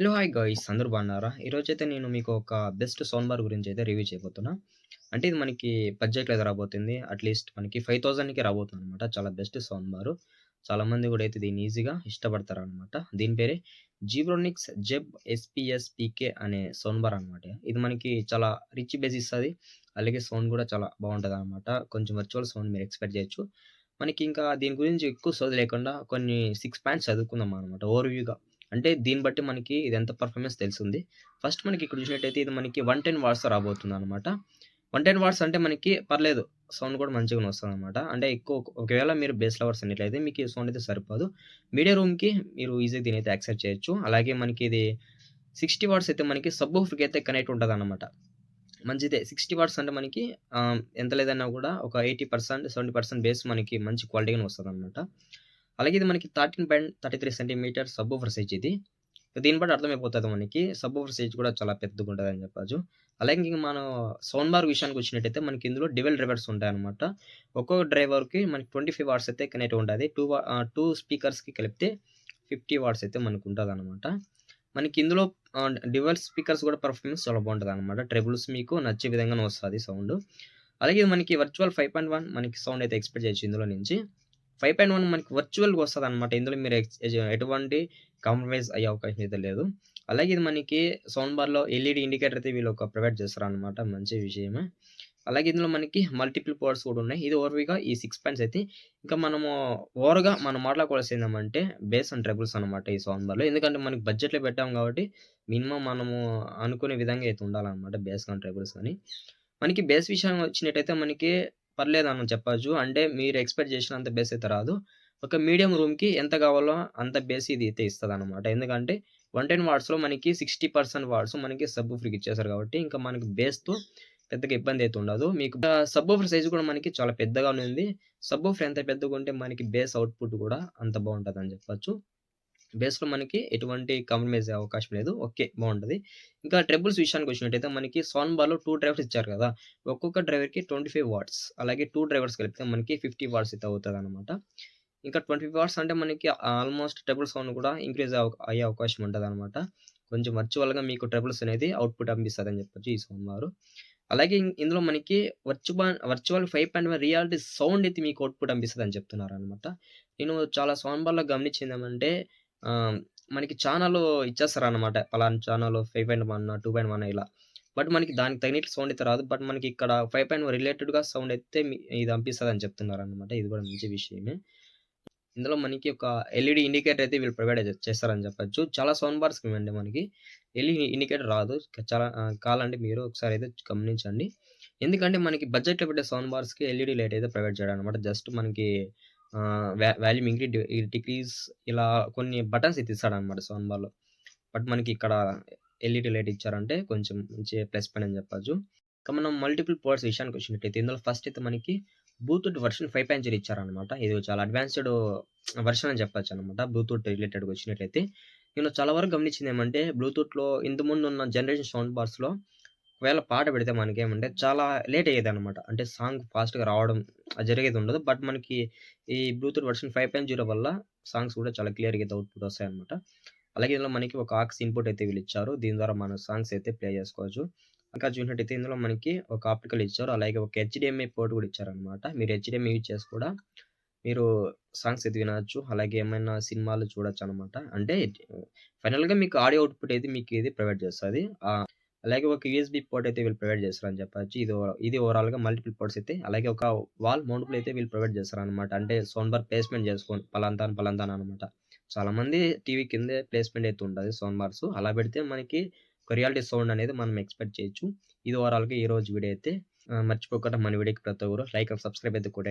Hello hi guys అందరూ బాగున్నారా? ఈరోజైతే నేను మీకు ఒక బెస్ట్ సౌండ్ బార్ గురించి అయితే రివ్యూ చేయబోతున్నా. అంటే ఇది మనకి బడ్జెట్‌లో అయితే రాబోతుంది. అట్‌లీస్ట్ మనకి ఫైవ్ థౌజండ్కి రాబోతుంది అనమాట చాలా బెస్ట్ సౌండ్ బారు. చాలామంది కూడా అయితే దీన్ని ఈజీగా ఇష్టపడతారనమాట. దీని పేరే జీబ్రోనిక్స్ జెబ్ ఎస్పిఎస్ పీకే అనే సౌండ్ బార్ అనమాట. ఇది మనకి చాలా రిచ్ బేస్ ఇస్తుంది అలాగే సౌండ్ కూడా చాలా బావుంటదనమాట. కొంచెం వర్చువల్ సౌండ్ మీరు ఎక్స్‌పెక్ట్ చేయొచ్చు. మనకి ఇంకా దీని గురించి ఎక్కువ సోది లేకుండా కొన్ని సిక్స్ పాయింట్స్ చదువుకుందాం అనమాట ఓవర్‌వ్యూగా. అంటే దీన్ని బట్టి మనకి ఇది ఎంత పర్ఫార్మెన్స్ తెలిసింది ఫస్ట్ మనకి ఇక్కడ చూసినట్టయితే ఇది మనకి వన్ టెన్ వాట్స్ రాబోతుంది అనమాట వన్ టెన్ వాట్స్ అంటే మనకి పర్లేదు. సౌండ్ కూడా మంచిగానే వస్తుంది అనమాట అంటే ఎక్కువ ఒకవేళ మీరు బేస్ లవర్స్ అన్నట్లయితే మీకు సౌండ్ అయితే సరిపోదు. మీడియా రూమ్‌కి మీరు ఈజీగా అయితే యాక్సెప్ట్ చేయొచ్చు. అలాగే మనకి ఇది 60 వాట్స్ అయితే మనకి సబ్‌వూఫర్‌కి అయితే కనెక్ట్ ఉంటదనమాట. మంచిదే 60 వాట్స్ అంటే మనకి ఎంత లేదన్నా కూడా ఒక 80%, 70% బేస్ మనకి మంచి క్వాలిటీగానే అనమాట అలాగే ఇది మనకి 13.33 సెంటీమీటర్ సబ్‌వూఫర్ సైజ్ ఇది. దీన్ని బట్టి అర్థమైపోతుంది మనకి సబ్‌వూఫర్ సైజ్ కూడా చాలా పెద్దగా ఉంటుంది అని చెప్పచ్చు అలాగే ఇంక మనం సౌండ్ బార్ విషయానికి వచ్చినట్టయితే మనకి ఇందులో డివెల్ డ్రైవర్స్ ఉంటాయి అనమాట ఒక్కొక్క డ్రైవర్‌కి మనకి 25 వాట్స్ అయితే కనెక్ట్ ఉంటుంది టూ టూ స్పీకర్స్‌కి కలిపితే 50 వాట్స్ అయితే మనకు ఉంటదనమాట. మనకి ఇందులో ఆహ్, స్పీకర్స్ కూడా పర్ఫార్మెన్స్ చాలా బావుంటదనమాట. ట్రెబుల్స్ మీకు నచ్చే విధంగానే వస్తుంది సౌండ్. అలాగే మనకి వర్చువల్ 5.1 మనకి సౌండ్ అయితే ఎక్స్‌పెక్ట్ చేయొచ్చు ఇందులో నుంచి. 5.1 మనకి వర్చువల్‌గా అనమాట ఇందులో మీరు ఎక్స్ ఎటువంటి కాంప్రమైజ్ అయ్యే అవకాశం అయితే లేదు. అలాగే ఇది మనకి సౌండ్ బార్‌లో ఎల్ఈడీ ఇండికేటర్ అయితే వీళ్ళు ఒక ప్రొవైడ్ చేస్తారు అనమాట మంచి విషయమే. అలాగే ఇందులో మనకి మల్టిపుల్ పోర్ట్స్ కూడా ఉన్నాయి. ఇది ఓవర్‌వ్యూగా ఈ సిక్స్ పాయింట్స్ అయితే ఇంకా మనము ఓవర్‌గా మనం మాట్లాడుకోవాల్సి ఏమంటే బేస్ అండ్ ట్రబుల్స్ అనమాట ఈ సౌండ్ బార్‌లో. ఎందుకంటే మనకి బడ్జెట్‌లో పెట్టాం కాబట్టి మినిమం మనము అనుకునే విధంగా అయితే ఉండాలన్నమాట బేస్ అండ్ ట్రబుల్స్ కానీ మనకి బేస్ విషయం వచ్చినట్టయితే మనకి పర్లేదని చెప్పొచ్చు. అంటే మీరు ఎక్స్‌పెక్ట్ చేసినంత బేస్ అయితే రాదు. ఒక మీడియం రూమ్‌కి ఎంత కావాలో అంత బేస్ ఇది అయితే ఇస్తుంది అనమాట ఎందుకంటే 110 వాట్స్‌లో మనకి 60% వాట్స్ మనకి సబ్‌వూఫర్‌కి ఇచ్చేసారు కాబట్టి ఇంకా మనకి బేస్‌తో పెద్దగా ఇబ్బంది అయితే ఉండదు. మీకు ఆహ్, సబ్‌వూఫర్ సైజ్ కూడా మనకి చాలా పెద్దగా ఉంది. సబ్‌వూఫర్ ఎంత పెద్దగా ఉంటే మనకి బేస్ అవుట్‌పుట్ కూడా అంత బాగుంటుంది అని చెప్పొచ్చు. బేస్‌లో మనకి ఎటువంటి కాంప్రమైజ్ అయ్యే అవకాశం లేదు. ఓకే. బాగుంటుంది ఇంకా ట్రెబుల్స్ విషయానికి వచ్చినట్టయితే మనకి సౌండ్ బార్‌లో 2 డ్రైవర్స్ ఇచ్చారు కదా! ఒక్కొక్క డ్రైవర్‌కి 25 వాట్స్ అలాగే టూ డ్రైవర్స్ కలిపితే మనకి 50 వాట్స్ అయితే అవుతదనమాట. ఇంకా 25 వాట్స్ అంటే మనకి ఆల్‌మోస్ట్ ట్రెబుల్ సౌండ్ కూడా ఇంక్రీజ్ అయ్యే అవకాశం ఉంటుంది అనమాట కొంచెం వర్చువల్‌గా మీకు ట్రెబుల్స్ అనేది అవుట్‌పుట్ పంపిస్తదని చెప్పొచ్చు ఈ సౌండ్ వారు అలాగే ఇందులో మనకి వర్చువల్ వర్చువల్ 5.1 రియాలిటీ సౌండ్ అయితే మీకు అవుట్‌పుట్ అనిపిస్తుంది అని చెప్తున్నారు అనమాట నేను చాలా సౌండ్ బార్‌లో గమనించిందేమంటే మనకి ఛానల్ ఇచ్చేస్తారనమాట. పలానా ఛానల్ 5.1, 2.1 ఇలా. బట్ మనకి దానికి తగినట్లు సౌండ్ అయితే రాదు. బట్ మనకి ఇక్కడ 5.1 రిలేటెడ్‌గా సౌండ్ అయితే పంపిస్తుంది అని చెప్తున్నారు అనమాట ఇది కూడా మంచి విషయమే. ఇందులో మనకి ఒక ఎల్ఈడీ ఇండికేటర్ అయితే వీళ్ళు ప్రొవైడ్ చేస్తారని చెప్పొచ్చు. చాలా సౌండ్ బార్స్ ఇవ్వండి మనకి ఎల్ఈడీ ఇండికేటర్ రాదు. చాలా ఆహ్, కావాలంటే మీరు ఒకసారి అయితే గమనించండి. ఎందుకంటే మనకి బడ్జెట్‌లో పెట్టే సౌండ్ బార్స్‌కి ఎల్ఈడీ లైట్ అయితే ప్రొవైడ్ చేయడం అనమాట జస్ట్ మనకి వాల్యూమ్ ఇంక్రీ డిక్రీజ్ ఇలా కొన్ని బటన్స్ అయితే ఇస్తాడనమాట సౌండ్ బార్‌లో. బట్ మనకి ఇక్కడ ఎల్ఈడి లైట్ ఇచ్చారంటే కొంచెం మంచి ప్లస్ పని అని చెప్పొచ్చు. ఇక మనం మల్టిపుల్ పోర్ట్స్ విషయానికి వచ్చినట్టయితే ఇందులో ఫస్ట్ అయితే మనకి బ్లూటూత్ వర్షన్ 5.0 ఇచ్చారనమాట. ఇది చాలా అడ్వాన్స్‌డ్ వర్షన్ అని చెప్పొచ్చనమాట. బ్లూటూత్ రిలేటెడ్‌గా వచ్చినట్టయితే. నేను చాలా వరకు గమనించింది ఏమంటే బ్లూటూత్‌లో ఇంతకుముందు ఉన్న జనరేషన్ సౌండ్ బార్స్‌లో ఒకవేళ పాట పెడితే మనకేమంటే చాలా లేట్ అయ్యేది అనమాట అంటే సాంగ్ ఫాస్ట్‌గా రావడం జరిగేది ఉండదు. బట్ మనకి ఈ బ్లూటూత్ వర్షన్ 5.0 వల్ల సాంగ్స్ కూడా చాలా క్లియర్‌గా అయితే అవుట్‌పుట్ వస్తాయన్నమాట. అలాగే ఇందులో మనకి ఒక ఆక్స్ ఇన్‌పుట్ అయితే వీళ్ళు ఇచ్చారు. దీని ద్వారా మనం సాంగ్స్ అయితే ప్లే చేసుకోవచ్చు. ఇంకా చూసినట్టయితే ఇందులో మనకి ఒక ఆప్టికల్ ఇచ్చారు. అలాగే ఒక హెచ్డిఎంఐ పోర్ట్ కూడా ఇచ్చారనమాట. మీరు హెచ్డిఎంఐ యూజ్ చేసి కూడా మీరు సాంగ్స్ అయితే వినొచ్చు. అలాగే ఏమైనా సినిమాలు చూడొచ్చు అనమాట అంటే ఫైనల్‌గా మీకు ఆడియో అవుట్‌పుట్ అయితే మీకు ఇది ప్రొవైడ్ చేస్తుంది అలాగే ఒక యూఎస్‌బీ పోర్ట్ అయితే వీళ్ళు ప్రొవైడ్ చేస్తారని చెప్పచ్చు ఇది ఇది ఓవరాల్‌గా మల్టిపుల్ పోర్ట్స్ అయితే అలాగే ఒక వాల్ మౌంటబుల్ అయితే వీళ్ళు ప్రొవైడ్ చేస్తారనమాట. అంటే సోన్బార్ బార్ ప్లేస్‌మెంట్ చేసుకోండి. పలాంతాన్ పలాంతాన్ అనమాట. చాలామంది టీవీ కిందే ప్లేస్‌మెంట్ అయితే ఉంటుంది సోన్బార్స్ బార్స్. అలా పెడితే మనకి రియాలిటీ సౌండ్ అనేది మనం ఎక్స్‌పెక్ట్ చేయొచ్చు. ఇది ఓవరాల్‌గా రోజు వీడియో అయితే మర్చిపోకుండా మన వీడియోకి ప్రతి ఒక్కరు లైక్ అండ్ సబ్స్క్రైబ్ అయితే కూడా